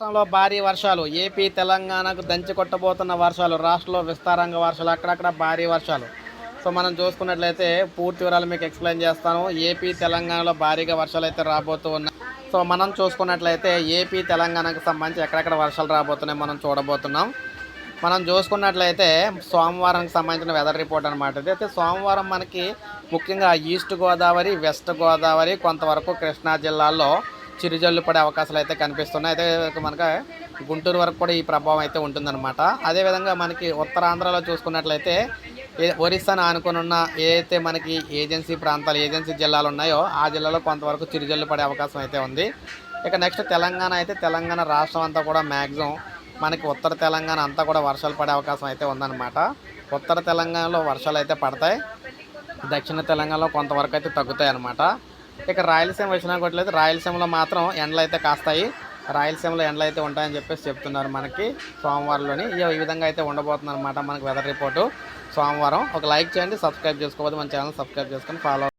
రాష్ట్రంలో భారీ వర్షాలు. ఏపీ తెలంగాణకు దంచి కొట్టబోతున్న వర్షాలు రాష్ట్రంలో విస్తారంగా వర్షాలు అక్కడక్కడ భారీ వర్షాలు. సో మనం చూసుకున్నట్లయితే పూర్తి వివరాలు మీకు ఎక్స్ప్లెయిన్ చేస్తాను. ఏపీ తెలంగాణలో భారీగా వర్షాలు అయితే రాబోతూ ఉన్నాయి సో మనం చూసుకున్నట్లయితే ఏపీ తెలంగాణకు సంబంధించి ఎక్కడెక్కడ వర్షాలు రాబోతున్నాయి మనం చూడబోతున్నాం. మనం చూసుకున్నట్లయితే సోమవారానికి సంబంధించిన వెదర్ రిపోర్ట్ అనమాట అయితే సోమవారం మనకి ముఖ్యంగా ఈస్ట్ గోదావరి వెస్ట్ గోదావరి కొంతవరకు కృష్ణా జిల్లాల్లో చిరుజల్లు పడే అవకాశాలు అయితే కనిపిస్తున్నాయి. అయితే మనకు గుంటూరు వరకు కూడా ఈ ప్రభావం అయితే ఉంటుందన్నమాట. అదేవిధంగా మనకి ఉత్తరాంధ్రలో చూసుకున్నట్లయితే ఒరిస్సాను ఆనుకుని ఉన్న ఏదైతే మనకి ఏజెన్సీ ప్రాంతాలు ఏజెన్సీ జిల్లాలు ఉన్నాయో ఆ జిల్లాలో కొంతవరకు చిరుజల్లు పడే అవకాశం అయితే ఉంది. ఇక నెక్స్ట్ తెలంగాణ అయితే తెలంగాణ రాష్ట్రం అంతా కూడా మ్యాక్సిమం మనకి ఉత్తర తెలంగాణ అంతా కూడా వర్షాలు పడే అవకాశం అయితే ఉందన్నమాట. ఉత్తర తెలంగాణలో వర్షాలు అయితే పడతాయి. దక్షిణ తెలంగాణలో కొంతవరకు అయితే తగ్గుతాయి అన్నమాట. ఇక రాయలసీమ వచ్చినట్లయితే రాయలసీమలో మాత్రం ఎండలు అయితే కాస్తాయి. రాయలసీమలో ఎండలు అయితే ఉంటాయని చెప్పేసి చెప్తున్నారు మనకి సోమవారంలోని. ఈ విధంగా అయితే ఉండబోతుంది అనమాట మనకి వెదర్ రిపోర్టు సోమవారం ఒక లైక్ చేయండి సబ్స్క్రైబ్ చేసుకోవద్దు మన ఛానల్ సబ్స్క్రైబ్ చేసుకొని ఫాలో